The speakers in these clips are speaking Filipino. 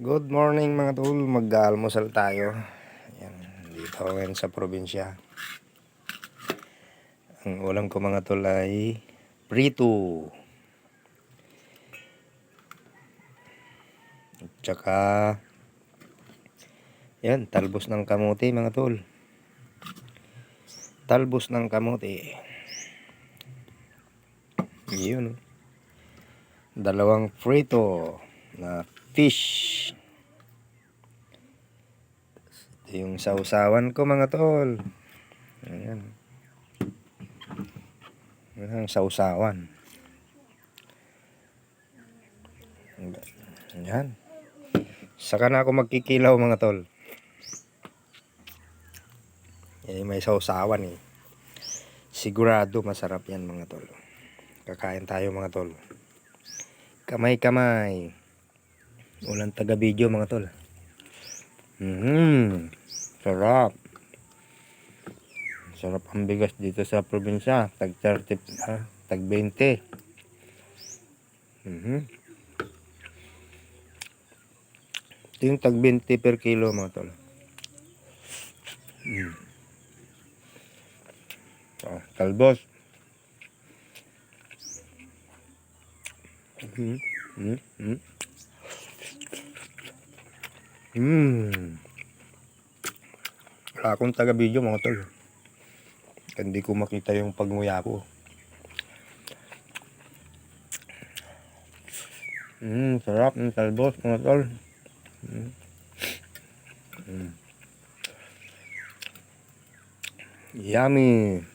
Good morning mga tol, mag-almusal tayo. Ayan, dito ngayon sa probinsya. Ang ulam ko mga tol ay prito. At saka, yan, talbos ng kamote mga tol. Talbos ng kamote. Yun. Dalawang prito na fish. Ito yung sausawan ko mga tol. Ayan. Ayan ang sausawan. Ayan. Saka na ako magkikilaw mga tol. Yan yung may sausawan eh. Sigurado masarap yan mga tol. Kakain tayo mga tol. Kamay-kamay. Walang taga-video mga tol. Mhm. Sarap. Sarap ang bigas dito sa probinsya. Tag 30, ah, tag 20. Mhm. Ito yung tag 20 per kilo mga tol. Mm. Oh, talbos. Mhm. Hmm. Wala akong taga-video mga tol. Hindi ko makita yung pagmuya ko. Hmm, sarap ng talbos mga tol. Hmm. Hmm. Yummy.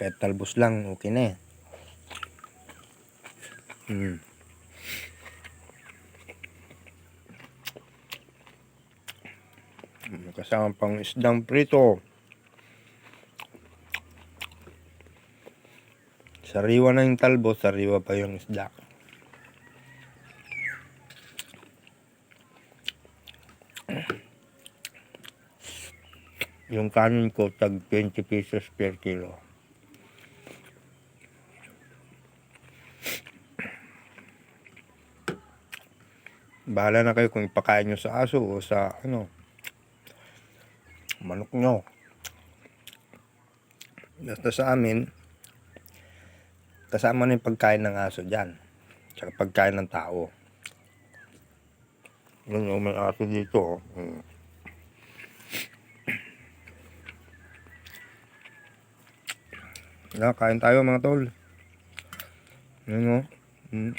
Kahit talbos lang, okay na eh. Hmm. Kasama pang isdang prito. Sariwa na yung talbos, sariwa pa yung isda. Yung kanin ko, tag 20 pesos per kilo. Bahala na kayo kung ipakain nyo sa aso o sa ano, manok nyo. Basta sa amin, kasama na yung pagkain ng aso dyan. Tsaka pagkain ng tao. Yun yung may aso dito. oh. Mm. Na, kain tayo mga tol. Yun o. Mm.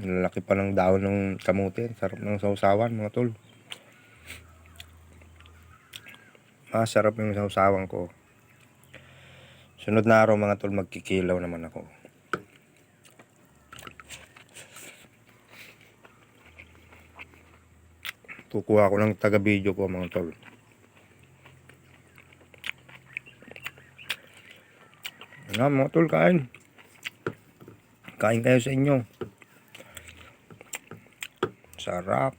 Ang Laki pa ng daon ng kamutin. Sarap ng sausawan mga tol. Ah, sarap yung sausawan ko. Sunod na araw mga tol, magkikilaw naman ako. Kukuha ko ng taga-video ko mga tol. Ano mga tol, kain. Kain kayo sa inyo. Sarap.